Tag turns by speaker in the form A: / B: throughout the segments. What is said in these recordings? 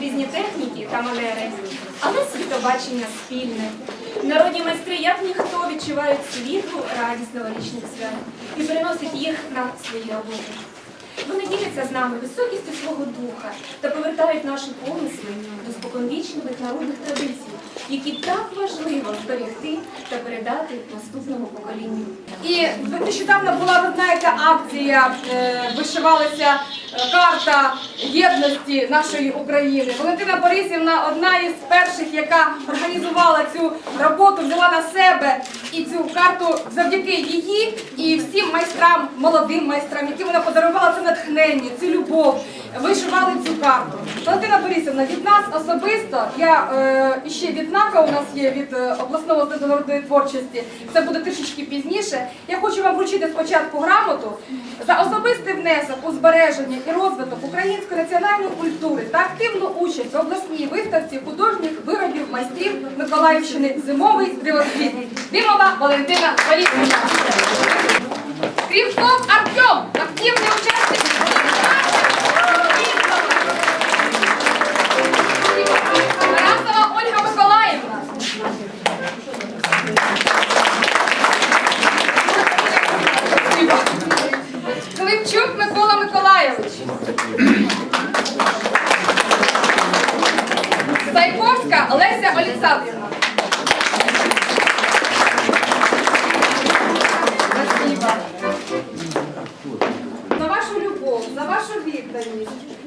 A: Різні техніки та манери, але світобачення спільне. Народні майстри, як ніхто, відчувають світлу радість новорічних свят і переносять їх на свої роботи. Вони діляться з нами високістю свого духа та повертають наші помисли споконвічних народних традицій, які так важливо зберегти та передати наступному поколінню.
B: І нещодавно була, ви знаєте, акція, е, вишивалася е, карта єдності нашої України. Валентина Борисівна одна із перших, яка організувала цю роботу, взяла на себе і цю карту завдяки її і всім майстрам, молодим майстрам, яким вона подарувала це натхнення, цю любов, вишивали цю карту. Валентина Борисівна, від нас особисто, я е, ще відзнака у нас є від е, обласного центру народної творчості. Це буде трішечки пізніше. Я хочу вам вручити спочатку грамоту за особистий внесок у збереження і розвиток української національної культури та активну участь в обласній виставці художніх виробів майстрів Миколаївщини Зимовий дивосвіт. Димова Валентина Борисівна. Кривков Артем, активний учасник.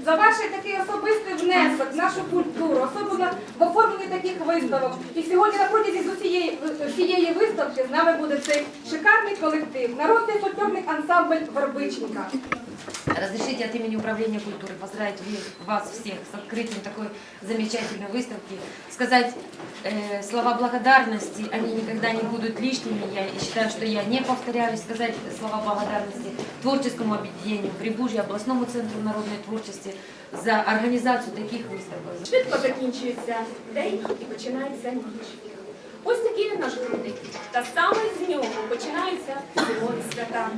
B: За ваш такий особистий внесок в нашу культуру, особливо в оформленні таких виставок. І сьогодні на протязі усієї, всієї виставки з нами буде цей шикарний колектив, народний фольклорний ансамбль Вербичника.
C: Разрешите от имени Управления культуры поздравить ви- вас всех с открытием такой замечательной выставки, сказать э, слова благодарности, они никогда не будут лишними, я считаю, что я не повторяюсь, сказать слова благодарности творческому объединению Прибужья, областному центру народной творчести за организацию таких выставок.
A: Швидко закінчується день і починається ніч. Ось такий він наш грудень. Та саме з нього починаються зимові свята.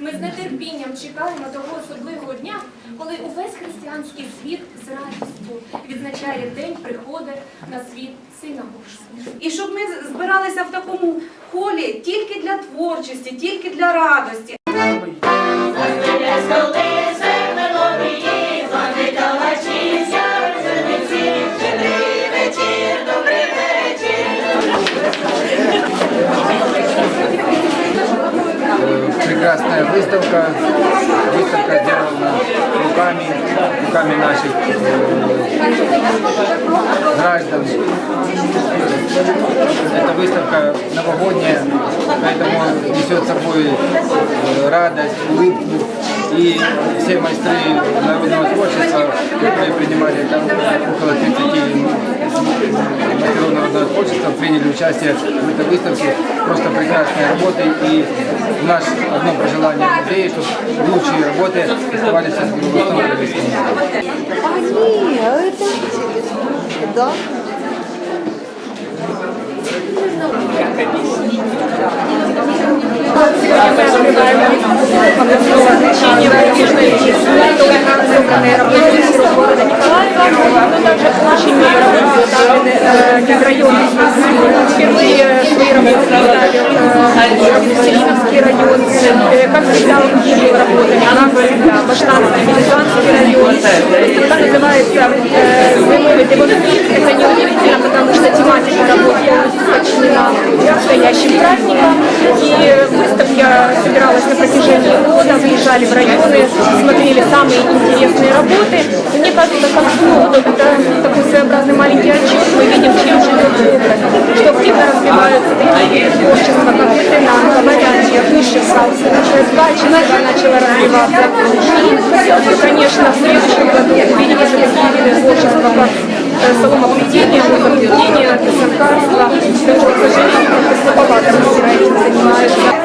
A: Ми з нетерпінням чекаємо того особливого дня, коли увесь християнський світ з радістю відзначає день приходу на світ Сина Божого.
B: І щоб ми збиралися в такому колі тільки для творчості, тільки для радості.
D: Прекрасная выставка. Выставка сделана руками, руками наших э, граждан. Эта выставка новогодняя, поэтому несет с собой э, радость, улыбку. И все майстры народного творчества, которые принимали там около 30 мастеров народного творчества, приняли участие в этой выставке. Просто прекрасные работы. И наш одно пожелание музея, чтобы лучшие работы оставались в областном правительстве.
E: А это... Да.
A: значение молодежной собранной работы города Николаева, но также очень много работ представлены из района. Впервые свои работы представил Селиновский район, э, как всегда он ездил работами, как всегда, Баштанский, Мелизанский район. Выставка называется года, выезжали в районы, смотрели самые интересные работы. И мне кажется, к концу года это такой своеобразный маленький отчет. Мы видим, чем живет город, что активно развиваются такие творчества, как ветеринар, говорящие, вышивка, качество начало развиваться. И хотелось бы, конечно, в следующем году увидеть уже такие виды творчества, как э, соломоплетение, музоплетение, писанкарство. Потому что, к сожалению, только слабовато мастера этим занимаются.